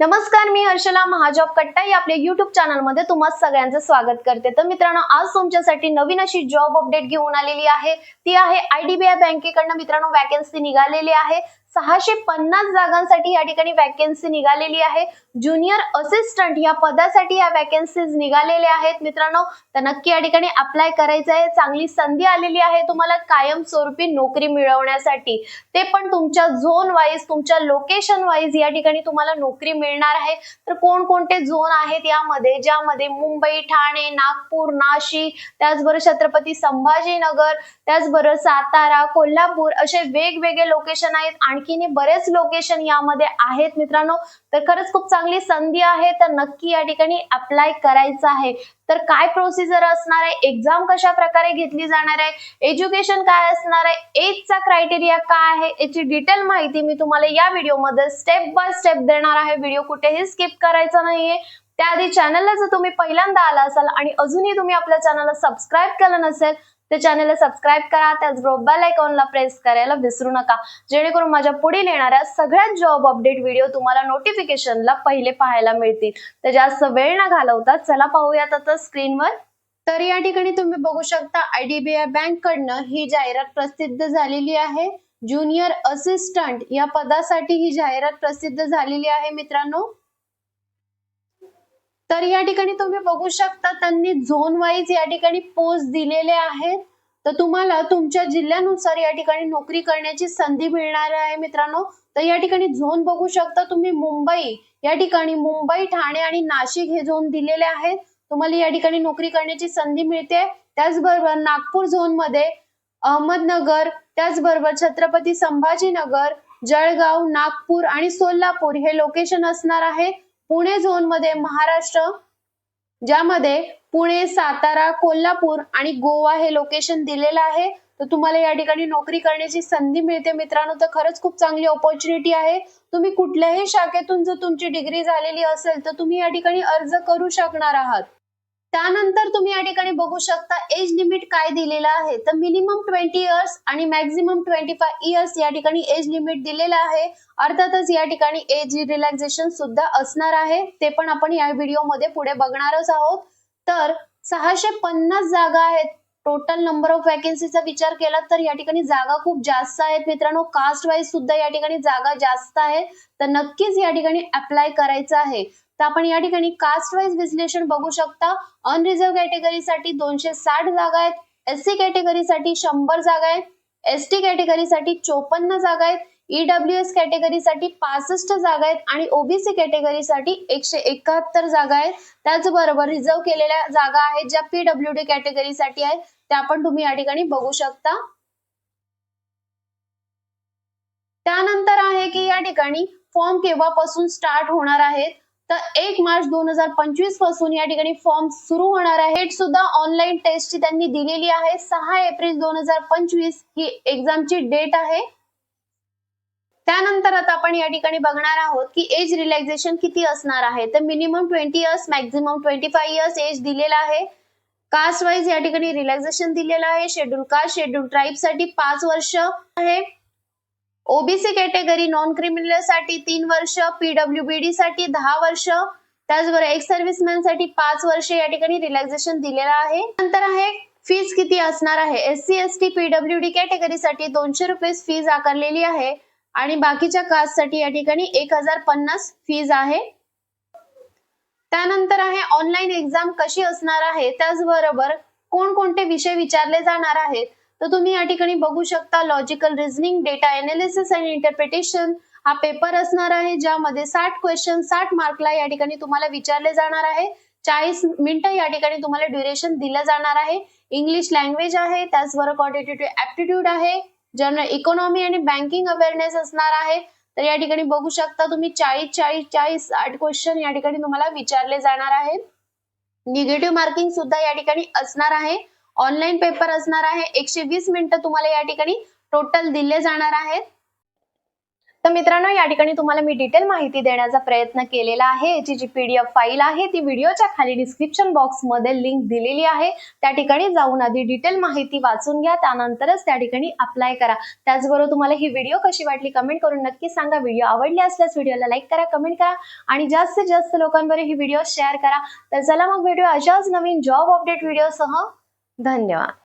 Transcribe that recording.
नमस्कार मी हर्षला महाजॉब कट्टा या आपल्या युट्यूब चॅनलमध्ये तुम्हा सगळ्यांचं स्वागत करते. तर मित्रांनो आज तुमच्यासाठी नवीन अशी जॉब अपडेट घेऊन आलेली आहे. ती आहे आयडीबीआय बँकेकडनं मित्रांनो वॅकन्सी निघालेली आहे. सहाशे पन्नास जागांसाठी या ठिकाणी वॅकन्सी निघालेली आहे. ज्युनियर असिस्टंट या पदासाठी या वॅकन्सीज निघालेल्या आहेत. मित्रांनो तर नक्की या ठिकाणी अप्लाय करायचं आहे. चांगली संधी आलेली आहे तुम्हाला कायमस्वरूपी नोकरी मिळवण्यासाठी. ते पण तुमच्या झोन वाईज तुमच्या लोकेशन वाईज या ठिकाणी तुम्हाला नोकरी मिळणार आहे. तर कोणकोणते झोन आहेत यामध्ये ज्यामध्ये मुंबई ठाणे नागपूर नाशिक त्याचबरोबर छत्रपती संभाजीनगर त्याचबरोबर सातारा कोल्हापूर असे वेगवेगळे लोकेशन आहेत. आणि आणखीनही बरेच लोकेशन यामध्ये आहेत मित्रांनो. तर खरंच खूप चांगली संधी आहे. तर नक्की या ठिकाणी अप्लाय करायचं आहे. तर काय प्रोसिजर असणार आहे? एक्झाम कशा प्रकारे घेतली जाणार आहे? एज्युकेशन काय असणार आहे? एजचा क्रायटेरिया काय आहे? याची डिटेल माहिती मी तुम्हाला या व्हिडिओमध्ये स्टेप बाय स्टेप देणार आहे. व्हिडिओ कुठेही स्किप करायचा नाहीये. त्याआधी चॅनलला जर तुम्ही पहिल्यांदा आला असाल आणि अजूनही तुम्ही आपल्या चॅनलला सबस्क्राईब केलं नसेल तर चॅनलला सबस्क्राईब करा. त्याचबरोबर बेल आयकॉनला प्रेस करायला विसरू नका. जेणेकरून माझ्या पुढील येणाऱ्या सगळ्यात जॉब अपडेट व्हिडिओ तुम्हाला नोटिफिकेशनला पहिले पाहायला मिळतील. तर जास्त वेळ न घालवता चला पाहूयात आता स्क्रीनवर तर या ठिकाणी तुम्ही बघू शकता आयडीबीआय बँक कडनं ही जाहिरात प्रसिद्ध झालेली आहे. ज्युनियर असिस्टंट या पदासाठी ही जाहिरात प्रसिद्ध झालेली आहे मित्रांनो. तर या ठिकाणी तुम्ही बघू शकता त्यांनी झोन वाईज या ठिकाणी पोस्ट दिलेले आहेत. तर तुम्हाला तुमच्या जिल्ह्यानुसार या ठिकाणी नोकरी करण्याची संधी मिळणार आहे मित्रांनो. तर या ठिकाणी झोन बघू शकता तुम्ही मुंबई. या ठिकाणी मुंबई ठाणे आणि नाशिक हे झोन दिलेले आहेत. तुम्हाला या ठिकाणी नोकरी करण्याची संधी मिळते. त्याचबरोबर नागपूर झोनमध्ये अहमदनगर त्याचबरोबर छत्रपती संभाजीनगर जळगाव नागपूर आणि सोलापूर हे लोकेशन असणार आहे. पुणे झोनमध्ये महाराष्ट्र ज्यामध्ये पुणे सातारा कोल्हापूर आणि गोवा हे लोकेशन दिलेलं आहे. तर तुम्हाला या ठिकाणी नोकरी करण्याची संधी मिळते मित्रांनो. तर खरंच खूप चांगली ऑपॉर्च्युनिटी आहे. तुम्ही कुठल्याही शाखेतून जर तुमची डिग्री झालेली असेल तर तुम्ही या ठिकाणी अर्ज करू शकणार आहात. त्यानंतर तुम्ही या ठिकाणी बघू शकता एज लिमिट काय दिलेलं आहे? तर मिनिमम ट्वेंटी इयर्स आणि मॅक्झिमम ट्वेंटी फाय इयर्स या ठिकाणी एज लिमिट दिलेलं आहे. अर्थातच या ठिकाणी एज रिलॅक्झेशन सुद्धा असणार आहे. ते पण आपण या व्हिडिओमध्ये पुढे बघणारच आहोत. तर सहाशे पन्नास जागा आहेत. टोटल नंबर ऑफ वॅकन्सीचा विचार केला तर या ठिकाणी जागा खूप जास्त आहेत मित्रांनो. कास्ट वाईज सुद्धा या ठिकाणी जागा जास्त आहे. तर नक्कीच या ठिकाणी अप्लाय करायचं आहे. तर आपण या ठिकाणी कास्ट वाईज विश्लेषण बघू शकता. अनरिझर्व्ह कॅटेगरीसाठी दोनशे साठ जागा आहेत. एस सी कॅटेगरीसाठी शंभर जागा आहेत. एस टी कॅटेगरीसाठी चोपन्न जागा आहेत. ईडब्ल्यू एस कॅटेगरीसाठी पासष्ट जागा आहेत. आणि ओबीसी कॅटेगरीसाठी एकशे एकाहत्तर जागा आहेत. त्याचबरोबर रिझर्व केलेल्या जागा आहेत ज्या पीडब्ल्यू डी कॅटेगरीसाठी आहेत. त्या पण तुम्ही या ठिकाणी बघू शकता. त्यानंतर आहे की या ठिकाणी फॉर्म केव्हापासून स्टार्ट होणार आहेत? तर एक मार्च दोन हजार पंचवीसपासून या ठिकाणी फॉर्म सुरू होणार आहे. सुद्धा ऑनलाईन टेस्टची त्यांनी दिलेली आहे. सहा एप्रिल दोन हजार पंचवीस ही एक्झामची डेट आहे. त्यानंतर आता आपण या ठिकाणी बघणार आहोत की एज रिलॅक्झेशन किती असणार आहे. तर minimum twenty years maximum twenty five years age दिलेला आहे. कास्ट वाईज या ठिकाणी रिलॅक्झेशन दिलेलं आहे. शेड्यूल कास्ट शेड्यूल ट्राईबसाठी पाच वर्ष आहे. ओबीसी कॅटेगरी नॉन क्रिमिनलसाठी तीन वर्ष पीडब्ल्यूबीडी साठी दहा वर्ष. त्याचबरोबर एक्स सर्व्हिसमॅनसाठी पाच वर्ष या ठिकाणी रिलॅक्सेशन दिलेलं आहे. नंतर आहे फीज किती असणार आहे? S C S T PWD कॅटेगरीसाठी दोनशे रुपये फीज आकारलेली आहे. आणि बाकीच्या कास्टसाठी या ठिकाणी एक हजार पन्नास फीज आहे. त्यानंतर आहे ऑनलाईन एक्झाम कशी असणार आहे? त्याचबरोबर कोणकोणते विषय विचारले जाणार आहेत? तर तुम्ही या ठिकाणी बघू शकता logical reasoning data analysis and interpretation हा पेपर असणार आहे ज्यामध्ये साठ क्वेश्चन साठ मार्कला या ठिकाणी तुम्हाला विचारले जाणार आहे. चाळीस मिनिटं या ठिकाणी तुम्हाला ड्युरेशन दिलं जाणार आहे. इंग्लिश लँग्वेज आहे त्याचबरोबर क्वांटिटेटिव्ह ऍप्टिट्यूड आहे. जनरल इकॉनॉमी आणि बँकिंग अवेअरनेस असणार आहे. तर या ठिकाणी बघू शकता तुम्ही चाळीस चाळीस चाळीस आठ क्वेश्चन या ठिकाणी तुम्हाला विचारले जाणार आहे. निगेटिव्ह मार्किंग सुद्धा या ठिकाणी असणार आहे. ऑनलाईन पेपर असणार आहे. एकशे वीस मिनिटं तुम्हाला या ठिकाणी टोटल दिले जाणार आहेत. तर मित्रांनो या ठिकाणी तुम्हाला मी डिटेल माहिती देण्याचा प्रयत्न केलेला आहे. याची जी पीडीएफ फाईल आहे ती व्हिडिओच्या खाली डिस्क्रिप्शन बॉक्समध्ये लिंक दिलेली आहे. त्या ठिकाणी जाऊन आधी डिटेल माहिती वाचून घ्या. त्यानंतरच त्या ठिकाणी अप्लाय करा. त्याचबरोबर तुम्हाला ही व्हिडिओ कशी वाटली कमेंट करून नक्की सांगा. व्हिडिओ आवडली असल्यास व्हिडिओला लाईक करा कमेंट करा आणि जास्तीत जास्त लोकांपर्यंत ही व्हिडिओ शेअर करा. तर चला मग व्हिडिओ अशाच नवीन जॉब अपडेट व्हिडिओसह 段では。